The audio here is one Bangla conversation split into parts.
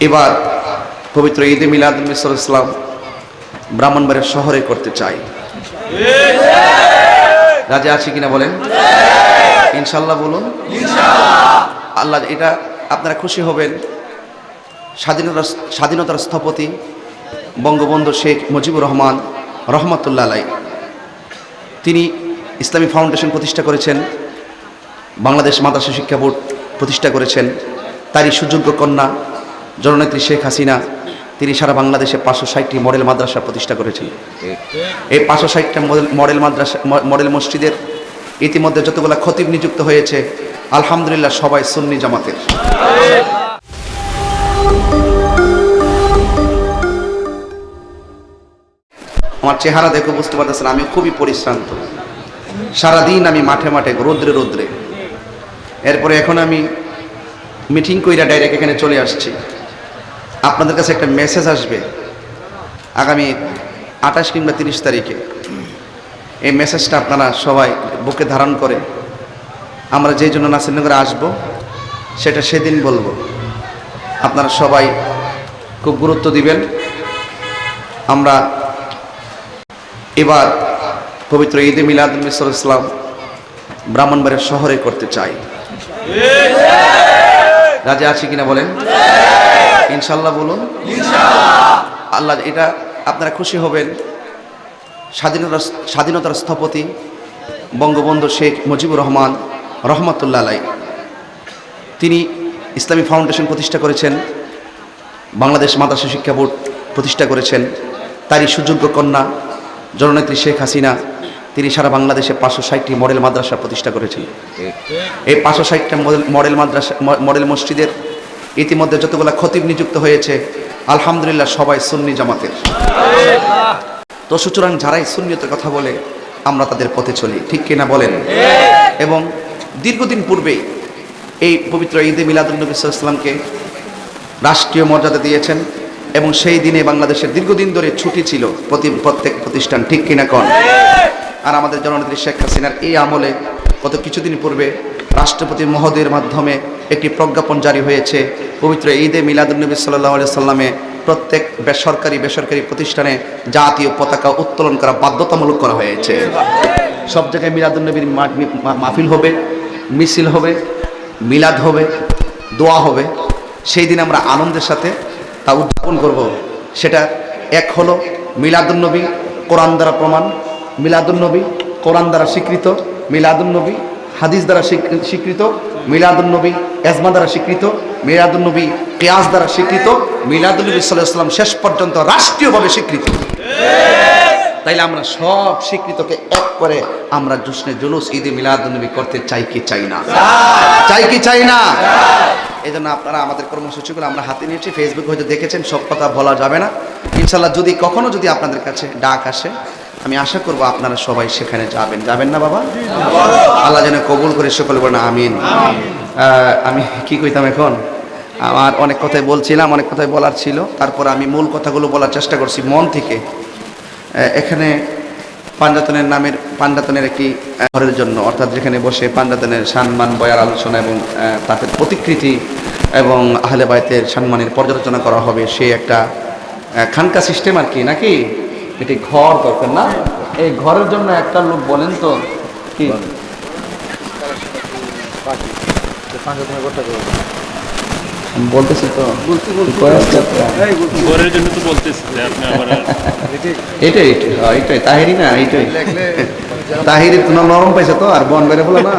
এবার পবিত্র ঈদে মিলাদ ইসলাম ব্রাহ্মণবাড়ির শহরে করতে চাই। রাজা আছে কিনা বলেন? ইনশাল্লাহ বলুন। আল্লাহ এটা আপনারা খুশি হবেন। স্বাধীনতার স্বাধীনতার স্থপতি বঙ্গবন্ধু শেখ মুজিবুর রহমান রহমতুল্লাহ আলাই তিনি ইসলামী ফাউন্ডেশন প্রতিষ্ঠা করেছেন বাংলাদেশ মাদ্রাসা শিক্ষা বোর্ড প্রতিষ্ঠা করেছেন। তারই সুযোগ্য কন্যা জননেত্রী শেখ হাসিনা, তিনি সারা বাংলাদেশে পাঁচশো ষাটটি মডেল মাদ্রাসা প্রতিষ্ঠা করেছেন। এই পাঁচশো ষাটটা মডেল মাদ্রাসা মডেল মসজিদের ইতিমধ্যে যতগুলো খতিব নিযুক্ত হয়েছে, আলহামদুলিল্লাহ সবাই সুন্নি জামাতের। আমার চেহারা দেখে বুঝতে পারতেছেন আমি খুবই পরিশ্রান্ত। সারাদিন আমি মাঠে মাঠে, রোদ্রে রোদ্রে। এরপরে এখন আমি মিটিং কইরা ডাইরেক্ট এখানে চলে আসছি। আপনাদের কাছে একটা মেসেজ আসবে আগামী আঠাশ কিংবা তিরিশ তারিখে। এই মেসেজটা আপনারা সবাই বুকে ধারণ করে আমরা যেই জন্য নাসিরনগরে আসব, সেটা সেদিন বলব। আপনারা সবাই খুব গুরুত্ব দিবেন। আমরা এবার পবিত্র ঈদে মিলাদ মিসর ইসলাম ব্রাহ্মণবাড়ির শহরে করতে চাই। রাজা আছে কিনা বলেন? ইনশাল্লাহ বলুন। আল্লাহ, এটা আপনারা খুশি হবেন। স্বাধীনতার স্বাধীনতার স্থপতি বঙ্গবন্ধু শেখ মুজিবুর রহমান রহমতুল্লাহ আলাই তিনি ইসলামী ফাউন্ডেশন প্রতিষ্ঠা করেছেন, বাংলাদেশ মাদ্রাসা শিক্ষা বোর্ড প্রতিষ্ঠা করেছেন। তারই সুযোগ্য কন্যা, জননেত্রী শেখ হাসিনা, তিনি সারা বাংলাদেশে পাঁচশো ষাটটি মডেল মাদ্রাসা প্রতিষ্ঠা করেছেন। এই পাঁচশো ষাটটা মডেল মডেল মাদ্রাসা মডেল মসজিদের ইতিমধ্যে যতগুলো খতিব নিযুক্ত হয়েছে, আলহামদুলিল্লাহ সবাই সুন্নি জামাতের। তো সুতরাং যারাই সুন্নিয়তের কথা বলে, আমরা তাদের পথে চলি, ঠিক কিনা বলেন? এবং দীর্ঘদিন পূর্বেই এই পবিত্র ঈদে মিলাদুলনবী ইসলামকে রাষ্ট্রীয় মর্যাদা দিয়েছেন, এবং সেই দিনে বাংলাদেশের দীর্ঘদিন ধরে ছুটি ছিল প্রতি প্রত্যেক প্রতিষ্ঠান, ঠিক কিনা কন? আর আমাদের জননেত্রী শেখ হাসিনার এই আমলে গত কিছুদিন পূর্বে রাষ্ট্রপতি মহোদয়ের মাধ্যমে একটি প্রজ্ঞাপন জারি হয়েছে। পবিত্র ঈদে মিলাদুলনবী সাল্লাহ সাল্লামে প্রত্যেক বেসরকারি বেসরকারি প্রতিষ্ঠানে জাতীয় পতাকা উত্তোলন করা বাধ্যতামূলক করা হয়েছে। সব জায়গায় মিলাদুলনবীর মাহফিল হবে, মিছিল হবে, মিলাদ হবে, দোয়া হবে। সেই দিন আমরা আনন্দের সাথে তা উদযাপন করব। সেটা এক হলো মিলাদুন্নবী কোরআন দ্বারা প্রমাণ, মিলাদুন্নবী কোরআন দ্বারা স্বীকৃত, মিলাদুন্নবী হাদিস দ্বারা স্বীকৃ- স্বীকৃত মিলাদুন্নবী এজমা দ্বারা স্বীকৃত মিলাদুন্নবী কেয়াস দ্বারা স্বীকৃত মিলাদুন্নবী সাল্লাহ সাল্লাম শেষ পর্যন্ত রাষ্ট্রীয়ভাবে স্বীকৃত। তাইলে আমরা সব স্বীকৃতকে এক করে আমরা জুসনে জুলুস ঈদে মিলাদুন্নবী করতে চাই কি চাই না? চাই কি চাই না? এই জন্য আপনারা আমাদের কর্মসূচিগুলো আমরা হাতে নিয়েছি ফেসবুক হয়তো দেখেছেন, সব কথা বলা যাবে না। ইনশাল্লাহ যদি কখনো যদি আপনাদের কাছে ডাক আসে আমি আশা করব আপনারা সবাই সেখানে যাবেন। যাবেন না বাবা? আল্লাহ যেন কবুল করে সকলে বলেন, আমিন। আমি কি কইতাম এখন? আমার অনেক কথাই বলছিলাম, অনেক কথাই বলার ছিল। তারপর আমি মূল কথাগুলো বলার চেষ্টা করছি মন থেকে। এখানে পাঞ্জাতনের নামের পাঞ্জাতনের একটি ঘরের জন্য, অর্থাৎ যেখানে বসে পাঞ্জাতনের সম্মান, বয়ার, আলোচনা এবং তাদের প্রতিকৃতি এবং আহলে বাইতের সম্মানের পর্যালোচনা করা হবে, সে একটা খানকা সিস্টেম আর কি, নাকি? এটি ঘর দরকার না? এই ঘরের জন্য একটা লোক বলেন তো কি? আমি বলতেছি তো। ঘরের জন্য তো বলতেছি যে আপনি এটাই এটাই হ্যাঁ, এটাই। তাহিরি না এইটাই তাহিরি তো নরম পাইছে তো আর বন বেড়ে ফেলা না।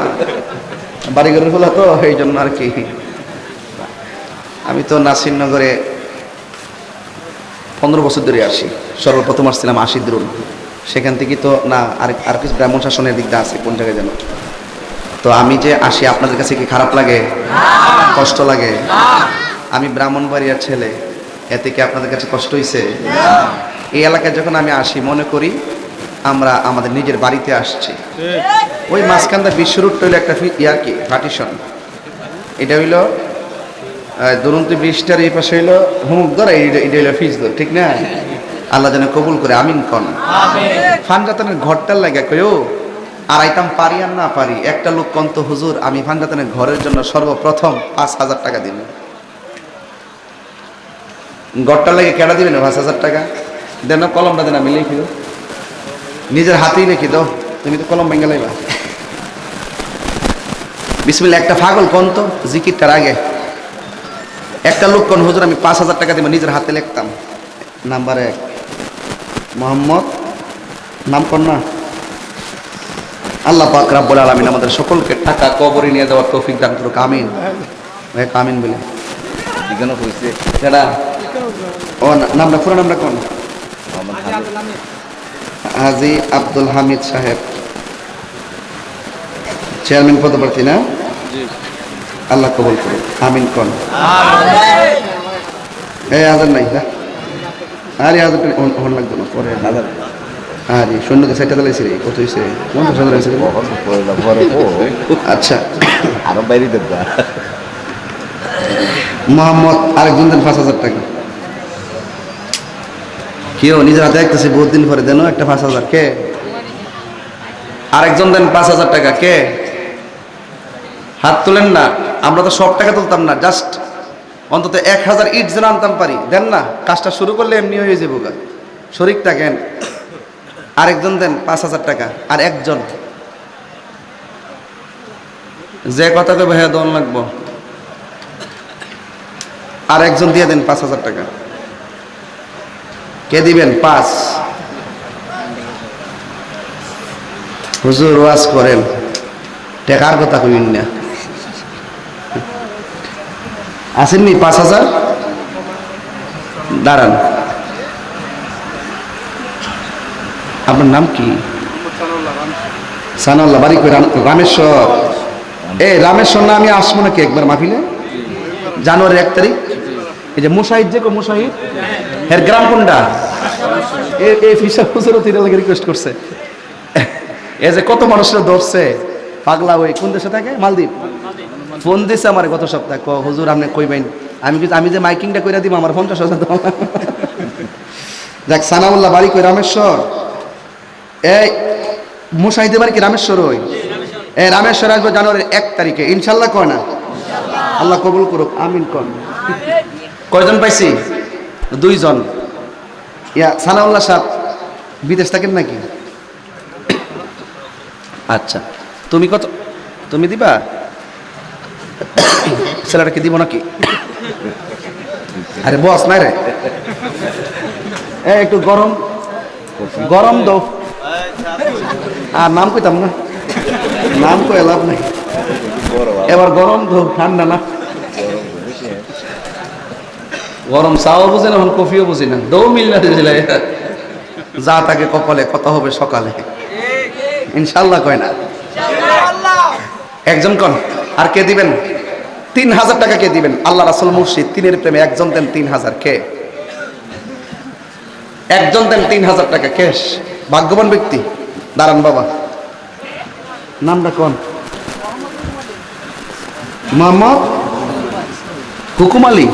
বাড়ি ঘরে ফেলা তো এই জন্য আর কি। আমি তো নাসিরনগরে পনেরো বছর ধরে আসি। সর্বপ্রথম আসছিলাম আশিদ্রুল সেখান থেকে তো না আর আর কিছু ব্রাহ্মণ শাসনের দিকটা আছে কোন জায়গায় যেন। তো আমি যে আসি আপনাদের কাছে কি খারাপ লাগে? কষ্ট লাগে? আমি ব্রাহ্মণ ব্রাহ্মণবাড়িয়ার ছেলে। এতে কি আপনাদের কাছে কষ্ট হয়েছে এই এলাকায় যখন আমি আসি মনে করি আমরা আমাদের নিজের বাড়িতে আসছি। ওই মাঝখানটা বিশ্ব রুট হইল একটা ইয়ার কি পার্টিশন এটা হইল দুরন্ত ব্রিজটার এই পাশে হইল হুমুক ধর এটা হইল ফিজ ধর ঠিক না? আল্লাহ যেন কবুল করে আমিন কন। ফানজাতানের ঘরটার লাগে কয়ও আর আইতাম পারি আর না পারি একটা লোক কন্ত হুজুর আমি ফানজাতানের ঘরের জন্য সর্বপ্রথম পাঁচ হাজার টাকা দিন গড়টা লাগে কেডা দিবেন পাঁচ হাজার টাকা? দেন কলমটা দেন আমি লিখি দাও নিজের হাতেই লিখি দাও তুমি তো কলম ভেঙে লাইবা। বিসমিল্লা একটা ফাগল কন্ত জিকিরটার আগে। একটা লোক কোন হুজুর আমি পাঁচ হাজার টাকা দিব নিজের হাতে লিখতাম। নাম্বার এক মোহাম্মদ নাম কর না। আল্লাহ পাক রাব্বুল আলামিন আমাদের সকলকে টাকা কবরে নিয়ে যাওয়ার তৌফিক দান করুক আমিন। ভাই আমিন বলে। এখানে হয়েছে। কেডা ও না- নামটা পুরো নামটা কোন। হাজি আব্দুল হামিদ সাহেব। চেয়ারম্যান পদপ্রার্থী না? আল্লাহ কবুল করুন আমিন কোন। এই হাজার নাই না আরে টাকা হন- লাগতো না, পরে আরে শূন্যকে সাইটটা দিলাইছি রে, কত হয়েছে পঞ্চাশ হাজার হয়েছে? আচ্ছা আরও বাইরে দেবা মোহাম্মদ, আরেকজন দেন পাঁচ হাজার টাকা। কেউ নিজের হাতে দেখতেছে, বহুত দিন পরে দেন একটা পাঁচ হাজার। কে? আরেকজন দেন পাঁচ হাজার টাকা। কে? হাত তুলেন না, আমরা তো সব টাকা তুলতাম না জাস্ট অন্তত এক হাজার ইট যেন আনতাম পারি, দেন না, কাজটা শুরু করলে এমনি হয়ে যাব গা। শরিক থাকেন আরেকজন দেন, পাঁচ হাজার টাকা, আর একজন। যে কথা কবে হ্যাঁ দন লাগবো। আর একজন দিয়ে দেন পাঁচ হাজার টাকা। কে দিবেন? পাঁচ। হুজুর ওয়াজ করেন, টেকার কথা কইন না। আসেননি পাঁচ হাজার? দাঁড়ান। আপনার নাম কি? সানাল্লাহ বাড়ি রামেশ্বর। এ, রামেশ্বর না, আমি আসব নাকি একবার মাফিলে জানুয়ারির এক তারিখ? এই যে মুশাহিদ যে মুশাহিদ? এর গ্রাম কোনটা? এ ফিসা হুজুরও তিন লাগে রিকোয়েস্ট করছে। এ যে কত মানুষের ধরছে? পাগলা ওই কোন দেশে থাকে? মালদ্বীপ? ফোন দিছে আমার গত সপ্তাহে ক হুজুর, আপনি কইবেন আমি কিন্তু আমি যে মাইকিংটা কইরা দিব, আমার পঞ্চাশ হাজার যাক সানাউল্লাহ বাড়ি কই, রামেশ্বর? এই মুশাহিদের বাড়ি কি, রামেশ্বর ওই? এই রামেশ্বর আসবে জানুয়ারির এক তারিখে। ইনশাল্লাহ কয় না? আল্লাহ কবুল করুক, আমিন কন কয়জন পাইছি? দুইজন। ইয়া, সানাউল্লাহ সাহেব বিদেশ থাকেন নাকি? আচ্ছা। তুমি কত তুমি দিবা? ছেলেটাকে দিব নাকি? আরে বস নাই রে। একটু গরম গরম দো আর নাম কইতাম না। নাম কই লাভ নাই। এবার গরম দো ঠান্ডা না। গরম চাও বুঝে না কফিও বুঝি না। দৌ মিল না যা তাকে কপালে কত হবে সকালে। ইনশাল্লাহ কয় না। একজন কন। আর কে দিবেন? তিন হাজার টাকা কে দিবেন? আল্লাহ রাসুল মুর্শিদ, তিনের প্রেমে একজন দেন তিন হাজার, কে? একজন দেন তিন হাজার টাকা ক্যাশ ভাগ্যবান ব্যক্তি। দাঁড়ান বাবা। নামটা কোন? মোহাম্মদ হুকুম আলী।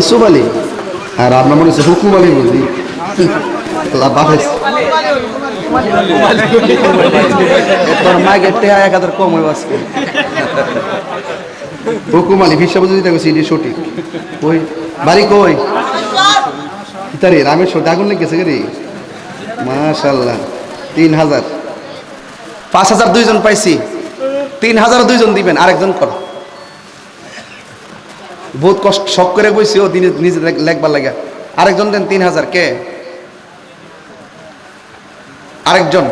ইসুফ আলী। আর আপনার মনে হচ্ছে হুকুম আলী বাফেজ। তোর মাইকের টেহা এক হাজার কম হয়ে আজকে। হুকুম আলী বিশ্ব বুঝি দেখো সিডি সঠিক। ওই বাড়ি কই? তারে সঠিক আগুন লেগেছে রে মাশাল্লাহ তিন হাজার। পাঁচ হাজার দুইজন পাইছি। তিন হাজার দুইজন দিবেন, আরেকজন কর। বহুত কষ্ট, শখ করে বইছি, ও দিনে নিজে লেখ- লেখবার লাগে আরেকজন দেন তিন হাজার, কে? আরেকজন।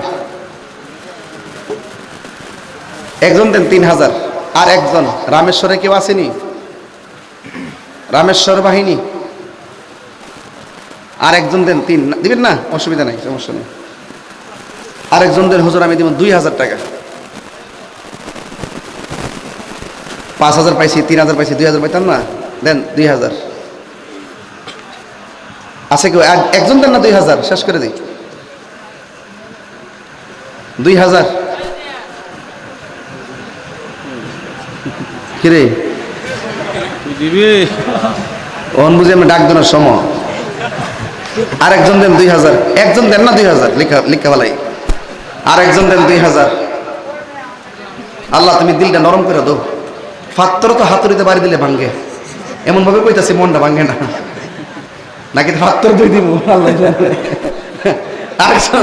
একজন দেন তিন হাজার। আর একজন, রামেশ্বরে কেউ আসেনি? রামেশ্বর বাহিনী। আর একজন দেন তিন, দিবেন না? অসুবিধা নাই, সমস্যা নেই। আরেকজন দেন হুজুর, আমি দিব দুই হাজার টাকা। পাঁচ হাজার পাইছি, তিন হাজার পাইছি, দুই হাজার পাইতাম না? দেন দুই হাজার। আছে কেউ? এক- একজন দেন না দুই হাজার? শেষ করে দিই। দুই হাজার। কিরে? অন বুঝে আমি ডাক দেওয়ার সময়। আরেকজন দেন দুই হাজার। একজন দেন না দুই হাজার। লিখা লিখা আর একজন দেন দুই হাজার। আল্লাহ তুমি দিলটা নরম করে দাও। ফাত্তর তো হাতুড়িতে বাড়ি দিলে ভাঙ্গে। এমন ভাবে কইতাছি মনটা ভাঙ্গে না। নাকি হাত্তর দুই দিব? আল্লাহ জানে। আরেকজন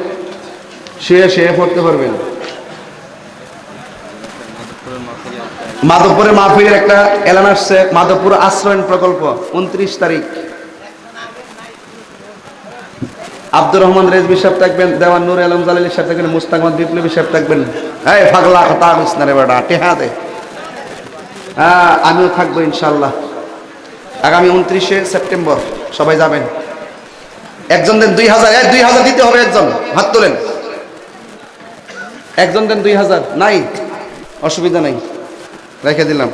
শুয়ে শুয়ে পড়তে পারবেন মাধবপুরে মাহফিলের একটা এলান আসছে, মাধবপুর আশ্রয়ন প্রকল্প, উনত্রিশ তারিখ। আব্দুর রহমান রেজবি সাহেব থাকবেন, দেওয়ান নূর আলম জালালি সাহেব থাকবেন মুস্তাকমাদ বিপ্লবী সাহেব থাকবেন। এই ফাগলা কথা না রে বেটা হ্যাঁ আমিও থাকব ইনশাল্লাহ আগামী উনত্রিশে সেপ্টেম্বর, সবাই যাবেন। একজন দেন দুই হাজার দুই হাজার দিতে হবে একজন, হাত তোলেন। একজন দেন দুই হাজার। নাই। অসুবিধা নাই। রেখে দিলাম।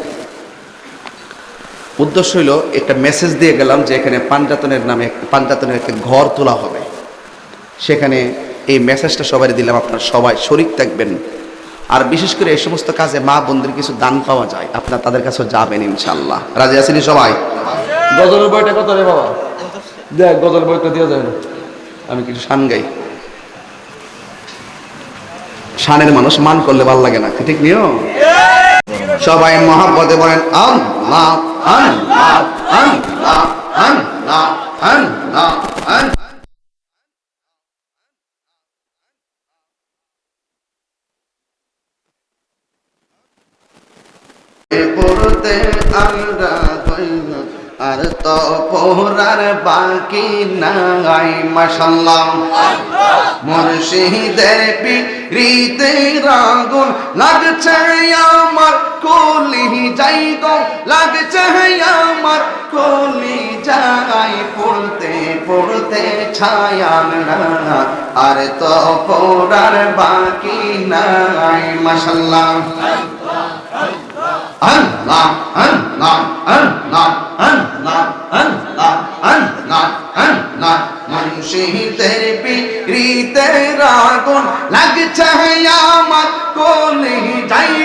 উদ্দেশ্য হইল একটা মেসেজ দিয়ে গেলাম যে এখানে পাঞ্জাতনের নামে পাঞ্জাতনের একটা ঘর তোলা হবে। সেখানে এই মেসেজটা সবাই দিলাম, আপনার সবাই শরিক থাকবেন। আর বিশেষ করে এই সমস্ত কাজে মা বন্ধুর কিছু দান পাওয়া যায়, আপনার তাদের কাছে যাবেন ইনশাল্লাহ রাজি আসেনি সবাই? গজলের বইটা কত রে বাবা? দেখ গজল বইটা দিয়ে যাবে আমি কিছু শান গাই। শানের মানুষ মান করলে ভালো লাগে না। ঠিক নিও সবাই মহাব্বতে বলেন পড়তে আমরা আর তো পড়ার বাকি নাই মাশাল্লাহ। মুর্শিদের পিরিতে রাগুন লাগছে আমার কলি যাই গো লাগছে আমার কলি যাই পড়তে পড়তে ছায়ান না আর তো পড়ার বাকি নাই মাশাল্লাহ। Allah, Allah, Allah, Allah, মুর্শিদের পিরিতে লাগছে আমার কোলে, যাই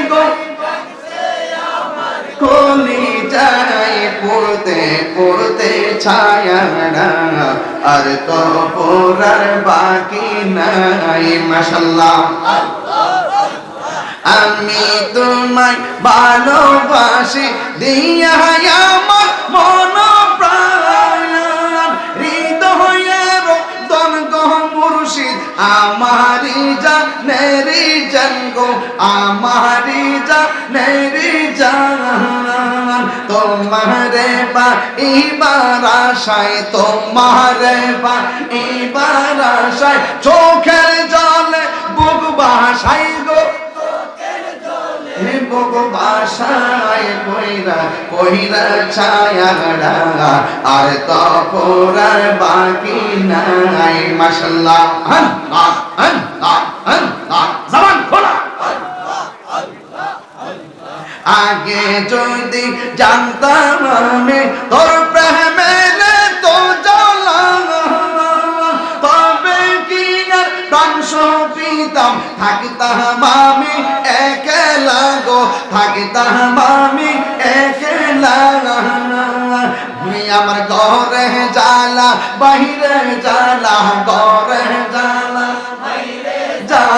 যাই, পড়তে পড়তে ছায়া আর তো পড়ার বাকি নাই, মাশাল্লাহ। আমি তোমায় ভালোবাসি, দিয়া আমার জানেরি জঙ্গ আমারি জানেরি জান। তোমারে বা ইবার আশায়, তোমারে বা ইবার আশায়। চোখের জলে বুক বাসাই গো। বুক বাসায় কইরা কইরা ছায়াড়া আর তো পোরার বাকি নাই, মাশাল্লাহ। আল্লাহ আগে যদি জানতাম আমি তোর প্রেমের তো জ্বালা তবে কি আর প্রাংশ পিতাম থাকতাম আমি একলা গো থাকতাম আমি একলা আমার ঘরে জ্বালা, বাহিরে জ্বালা, ঘরে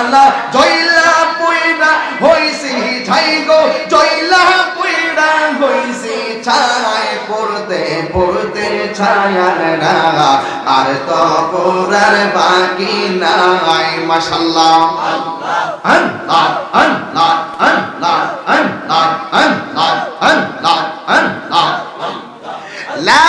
জালা জয়লা পুইরা হইছি ছাই গো, জয়লা পুইরা হইছি ছায় পড়তে পড়তে ছায়ার রাগা আর তো পড়ার বাকি নাই, মাশাল্লাহ। আল্লাহ আল্লাহ আল্লাহ আল্লাহ আল্লাহ আল্লাহ আল্লাহ আল্লাহ। লা